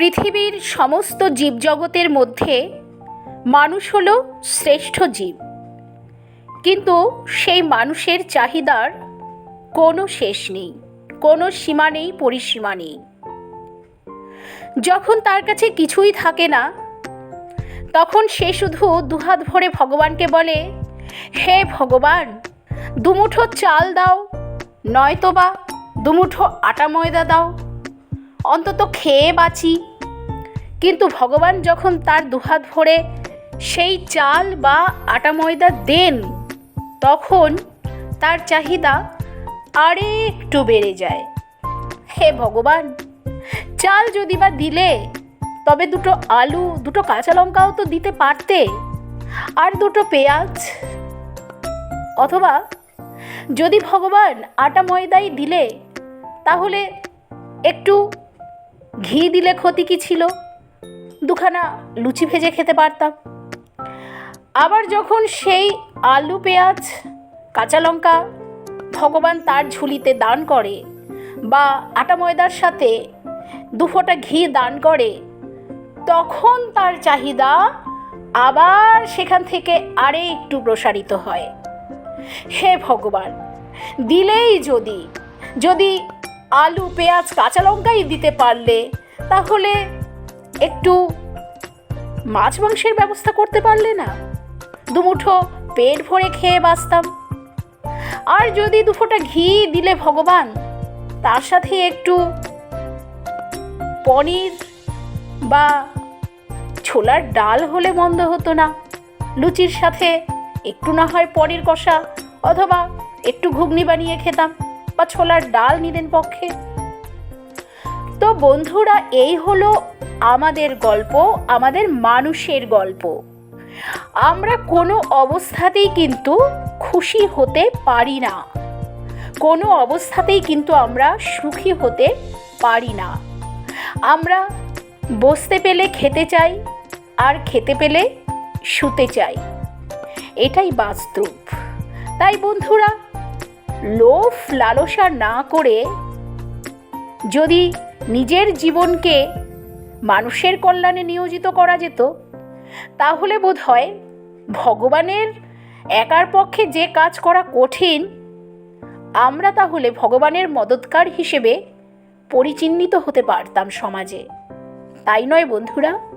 পৃথিবীর সমস্ত জীবজগতের মধ্যে মানুষ হলো শ্রেষ্ঠ জীব। কিন্তু সেই মানুষের চাহিদার কোনো শেষ নেই, কোনো সীমা নেই, পরিসীমা নেই। যখন তার কাছে কিছুই থাকে না, তখন সে শুধু দুহাত ভরে ভগবানকে বলে, হে ভগবান, দুমুঠো চাল দাও, নয়তোবা দুমুঠো আটা ময়দা দাও। অন্তত খেয়ে বাঁচি। কিন্তু ভগবান যখন তার দুহাত ভরে সেই চাল বা আটা ময়দা দেন, তখন তার চাহিদা আরেকটু বেড়ে যায়। হে ভগবান, চাল যদি বা দিলে, তবে দুটো আলু, দুটো কাঁচা লঙ্কাও তো দিতে পারতে, আর দুটো পেঁয়াজ। অথবা যদি ভগবান আটা ময়দাই দিলে, তাহলে একটু ঘি দিলে ক্ষতি কি ছিল? দুখানা লুচি ভেজে খেতে পারতাম। আবার যখন সেই আলু, পেঁয়াজ, কাঁচা লঙ্কা ভগবান তার ঝুলিতে দান করে বা আটা ময়দার সাথে দু ফোঁটা ঘি দান করে, তখন তার চাহিদা আবার সেখান থেকে আরে একটু প্রসারিত হয়। হে ভগবান, দিলেই যদি যদি আলু, পেঁয়াজ, কাঁচা লঙ্কাই দিতে পারলে, তাহলে একটু মাছ মাংসের ব্যবস্থা করতে পারলে না? দুমুঠো পেট ভরে খেয়ে বাঁচতাম। আর যদি দুফোঁটা ঘি দিলে ভগবান, তার সাথে একটু পনির বা ছোলার ডাল হলে মন্দ হতো না। লুচির সাথে একটু না হয় পনির কষা অথবা একটু ঘুগনি বানিয়ে খেতাম বা ছোলার ডাল নিলেন পক্ষে। তো বন্ধুরা, এই হলো আমাদের গল্প, আমাদের মানুষের গল্প। আমরা কোনো অবস্থাতেই কিন্তু খুশি হতে পারি না। কোনো অবস্থাতেই কিন্তু আমরা সুখী হতে পারি না। আমরা বসতে পেলে খেতে চাই, আর খেতে পেলে শুতে চাই। এটাই বাস্তব। তাই বন্ধুরা লোভ লালসা না করে যদি নিজের জীবনকে মানুষের কল্যাণে নিয়োজিত করা যেত, তাহলে বোধ হয় ভগবানের একার পক্ষে যে কাজ করা কঠিন, আমরা তাহলে ভগবানের মদতকার হিসেবে পরিচিহ্নিত হতে পারতাম সমাজে। তাই নয় বন্ধুরা?